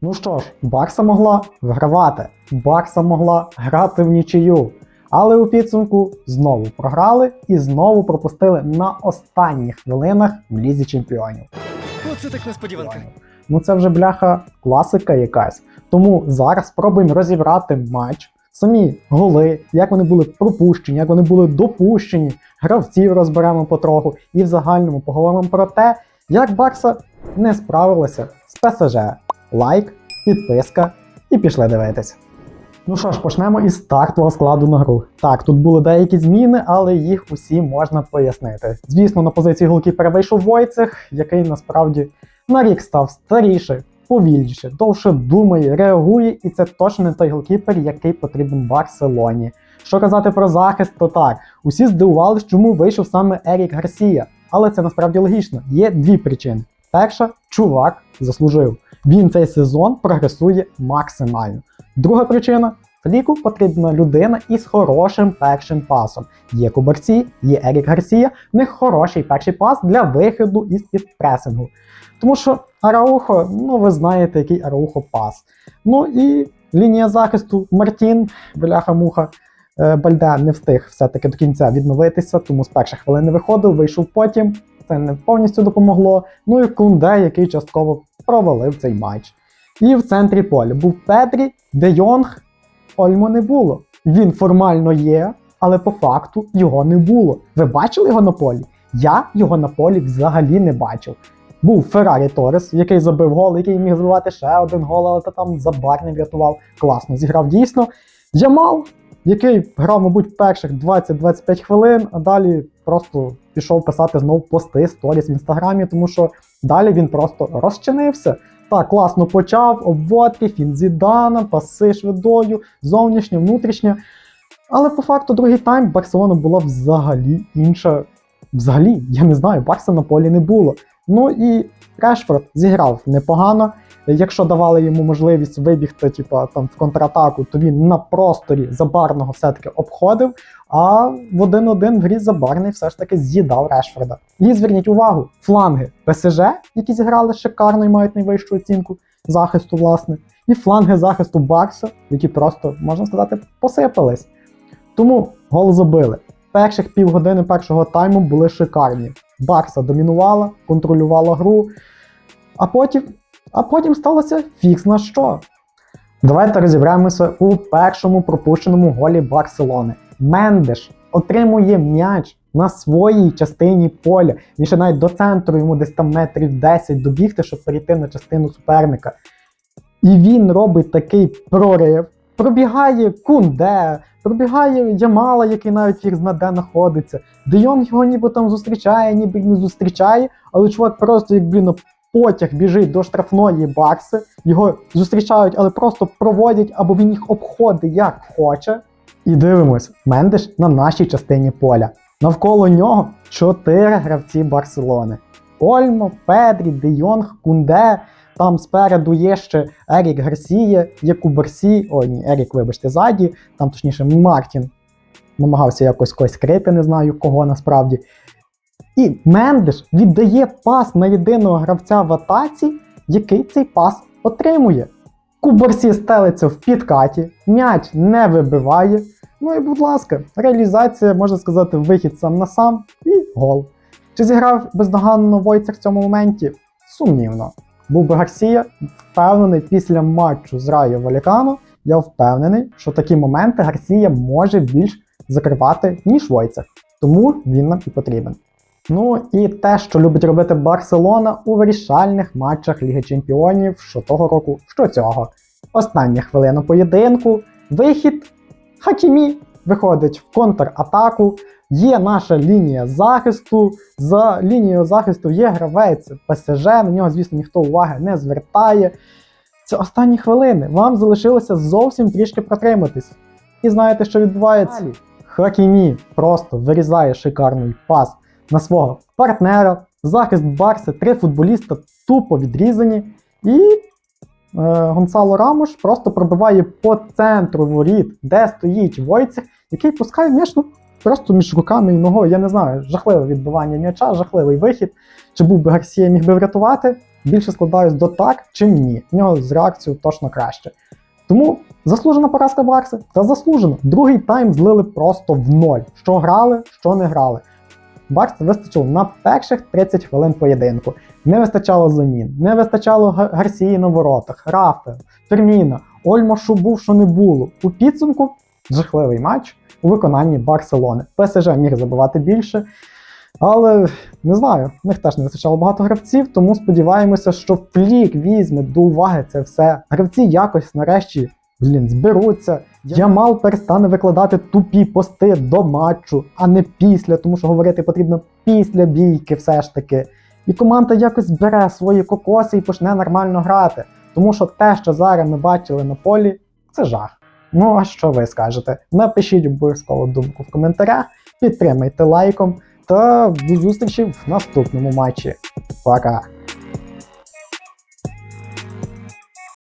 Ну що ж, Барса могла вигравати, Барса могла грати в нічию. Але у підсумку знову програли і знову пропустили на останніх хвилинах в лізі чемпіонів. Оце так несподіванка. Ну це вже бляха класика якась. Тому зараз спробуємо розібрати матч. Самі голи, як вони були пропущені, як вони були допущені, гравців розберемо потроху і в загальному поговоримо про те, як Барса не справилася з ПСЖ. Лайк, підписка і пішли дивитись. Ну що ж, почнемо із стартового складу на гру. Так, тут були деякі зміни, але їх усі можна пояснити. Звісно, на позиції голкіпера вийшов Войцех, який насправді на рік став старіше, повільніше, довше думає, реагує, і це точно не той голкіпер, який потрібен Барселоні. Що казати про захист, то так. Усі здивувалися, чому вийшов саме Ерік Гарсія. Але це насправді логічно. Є дві причини. Перша, чувак заслужив. Він цей сезон прогресує максимально. Друга причина. Фліку потрібна людина із хорошим першим пасом. Є Кубарці, є Ерік Гарсія, в них хороший перший пас для виходу із підпресингу. Тому що Араухо, ну ви знаєте, який Араухо пас. Ну і лінія захисту Мартін, бляха-муха, е, Бальде не встиг все-таки до кінця відновитися, тому з перших хвилин виходив, вийшов потім. Це не повністю допомогло. Ну і Кунде, який частково провалив цей матч. І в центрі поля був Педрі, Де Йонг, Ольмо не було. Він формально є, але по факту його не було. Ви бачили його на полі? Я його на полі взагалі не бачив. Був Феррарі Торрес, який забив гол, який міг забивати ще один гол, але та там забар не врятував. Класно зіграв дійсно. Ямал, який грав, мабуть, перших 20-25 хвилин, а далі просто пішов писати знов пости, сторіс в інстаграмі, тому що далі він просто розчинився. Так, класно почав, обводки, фін Зідана, паси швидою, зовнішня, внутрішня. Але по факту другий тайм Барселона була взагалі інша. Взагалі, я не знаю, Барса на полі не було. Ну і Решфорд зіграв непогано. Якщо давали йому можливість вибігти, типа там в контратаку, то він на просторі забарного все-таки обходив. А в 1-1 в грі забарний все ж таки з'їдав Решфорда. І зверніть увагу, фланги ПСЖ, які зіграли шикарно і мають найвищу оцінку захисту, власне, і фланги захисту Барса, які просто, можна сказати, посипались. Тому гол забили. Перших півгодини першого тайму були шикарні. Барса домінувала, контролювала гру, а потім, а потім сталося фікс на що. Давайте розібремося у першому пропущеному голі Барселони. Мендеш отримує м'яч на своїй частині поля. Він ще навіть до центру йому десь там метрів 10 добігти, щоб перейти на частину суперника. І він робить такий прорив. Пробігає Кунде, пробігає Ямала, який навіть фіг зна де знаходиться. Де Йонг його ніби там зустрічає, ніби не зустрічає, але чувак просто як блін, потяг біжить до штрафної Барси, його зустрічають, але просто проводять, або він їх обходить як хоче. І дивимось, Мендеш на нашій частині поля. Навколо нього чотири гравці Барселони: Ольмо, Педрі, Де Йонг, Кунде. Там спереду є ще Ерік Гарсія, є Кубарсі, ой, ні, Ерік, вибачте, ззаді, там точніше Мартін намагався якось когось скрити, не знаю кого насправді. І Мендеш віддає пас на єдиного гравця в атаці, який цей пас отримує. Кубарсі стелиться в підкаті, м'яч не вибиває. Ну і, будь ласка, реалізація, можна сказати, вихід сам на сам і гол. Чи зіграв бездоганно Войцех в цьому моменті? Сумнівно. Був би Гарсія, впевнений, після матчу з Райо Валікано, я впевнений, що такі моменти Гарсія може більш закривати, ніж Войцех. Тому він нам і потрібен. Ну і те, що любить робити Барселона у вирішальних матчах Ліги Чемпіонів, що того року, що цього. Остання хвилина поєдинку, вихід Хакімі виходить в контратаку. Є наша лінія захисту. За лінією захисту є гравець ПСЖ, на нього, звісно, ніхто уваги не звертає. Це останні хвилини. Вам залишилося зовсім трішки протриматись. І знаєте, що відбувається? Хакімі просто вирізає шикарний пас на свого партнера. Захист Барси, три футболіста тупо відрізані. І е, Гонсало Рамош просто пробиває по центру воріт, де стоїть Войцех, який пускає м'яч ну, просто між руками і ногою. Я не знаю, жахливе відбивання м'яча, жахливий вихід. Чи був би Гарсія міг би врятувати? Більше складаюсь до так, чим ні. В нього з реакцією точно краще. Тому заслужена поразка Барси та заслужено. Другий тайм злили просто в ноль. Що грали, що не грали. Барсі вистачило на перших 30 хвилин поєдинку. Не вистачало замін, не вистачало Гарсії на воротах, Рафе, Ферміна, Ольмо, що був, що не було. У підсумку жахливий матч у виконанні Барселони. ПСЖ міг забивати більше, але не знаю, в них теж не вистачало багато гравців, тому сподіваємося, що Флік візьме до уваги це все. Гравці якось нарешті блін, зберуться. Ямал перестане викладати тупі пости до матчу, а не після, тому що говорити потрібно після бійки, все ж таки. І команда якось бере свої кокоси і почне нормально грати. Тому що те, що зараз ми бачили на полі, це жах. Ну а що ви скажете? Напишіть обов'язково думку в коментарях, підтримайте лайком та до зустрічі в наступному матчі. Пока!